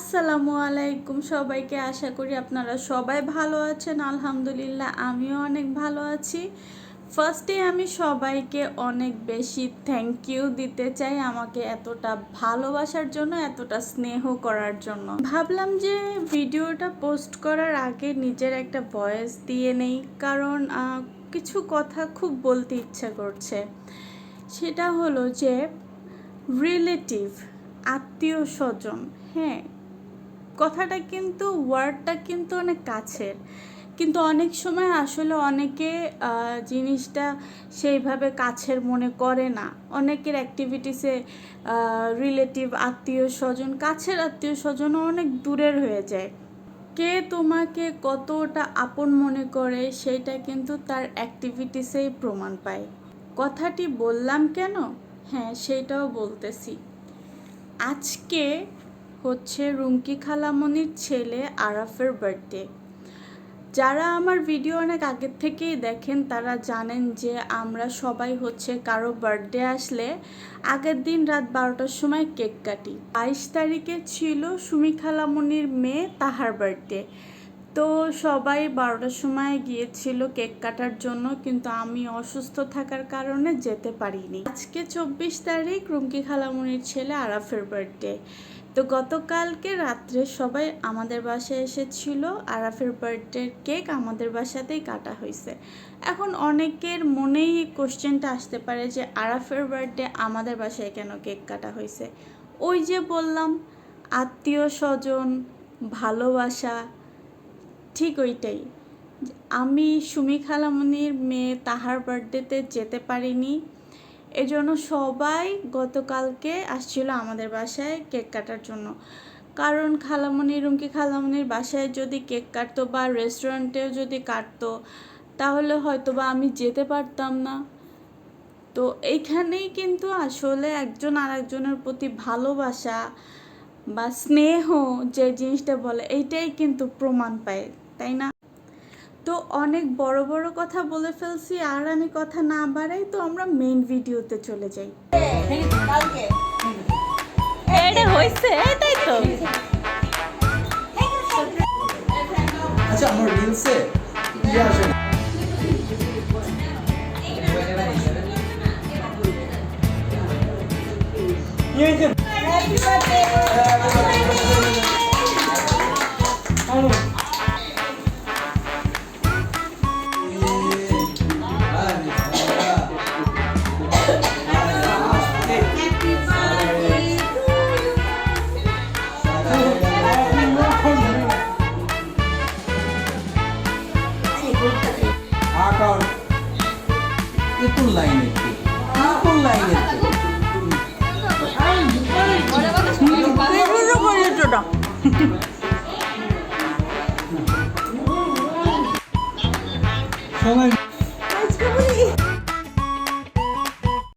আসসালামু আলাইকুম সবাইকে। আশা করি আপনারা সবাই ভালো আছেন। আলহামদুলিল্লাহ, আমিও অনেক ভালো আছি। ফার্স্টে আমি সবাইকে অনেক বেশি থ্যাংক ইউ দিতে চাই আমাকে এতটা ভালোবাসার জন্য, এতটা স্নেহ করার জন্য। ভাবলাম যে ভিডিওটা পোস্ট করার আগে নিজের একটা ভয়েস দিয়ে নেই, কারণ কিছু কথা খুব বলতে ইচ্ছা করছে। সেটা হলো যে রিলেটিভ আত্মীয় স্বজন হ্যাঁ কথাটা কিন্তু ওয়ার্ডটা কিন্তু অনেক কাছের। কিন্তু অনেক সময় আসলে অনেকে জিনিসটা সেইভাবে কাছের মনে করে না। অনেকের অ্যাক্টিভিটিসে রিলেটিভ আত্মীয় স্বজন, কাছের আত্মীয় স্বজনও অনেক দূরের হয়ে যায়। কে তোমাকে কতটা আপন মনে করে সেইটা কিন্তু তার অ্যাক্টিভিটিসেই প্রমাণ পায়। কথাটি বললাম কেন? হ্যাঁ সেইটাও বলতেছি। আজকে হচ্ছে রুমকি খালামনির ছেলে আরাফের বার্থডে যারা আমার ভিডিও অনেক আগের থেকেই দেখেন, তারা জানেন যে আমরা সবাই হচ্ছে কারও বার্থডে আসলে আগের দিন রাত বারোটার সময় কেক কাটি। বাইশ তারিখে ছিল সুমি খালামনির মেয়ে তাহার বার্থডে তো সবাই বারোটার সময় গিয়েছিল কেক কাটার জন্য, কিন্তু আমি অসুস্থ থাকার কারণে যেতে পারিনি। আজকে চব্বিশ তারিখ রুমকি খালামনির ছেলে আরাফের বার্থডে তো গতকালকে রাত্রে সবাই আমাদের বাসায় এসেছিল। আরাফের বার্থডের কেক আমাদের বাসাতেই কাটা হয়েছে। এখন অনেকের মনেই কোশ্চেনটা আসতে পারে যে আরাফের বার্থডে আমাদের বাসায় কেন কেক কাটা হয়েছে? ওই যে বললাম, আত্মীয় স্বজন, ভালোবাসা, ঠিক ওইটাই। আমি সুমি খালামনির মেয়ে তাহার বার্থডেতে যেতে পারিনি। এজন্য সবাই গতকালকে আসছিল আমাদের বাসায় কেক কাটার জন্য। কারণ খালামণি রুমকি খালামণির বাসায় যদি কেক কাটতো বা রেস্টুরেন্টেও যদি কাটতো, তাহলে হয়তো বা আমি যেতে পারতাম না। তো এইখানেই কিন্তু আসলে একজন আরেকজনের প্রতি ভালোবাসা বা স্নেহ যে জিনিসটা বলে, এইটাই কিন্তু প্রমাণ পায়, তাই না? তো অনেক বড় বড় কথা বলে ফেলছি আর আমি কথা না বাড়াই তো আমরা মেইন ভিডিওতে চলে যাই এটা হয়েছে এটাই তো আচ্ছা আমার রিলসে ইয়ে আসে। কি এ কোন লাইনের কে? কোন লাইনের? সবাই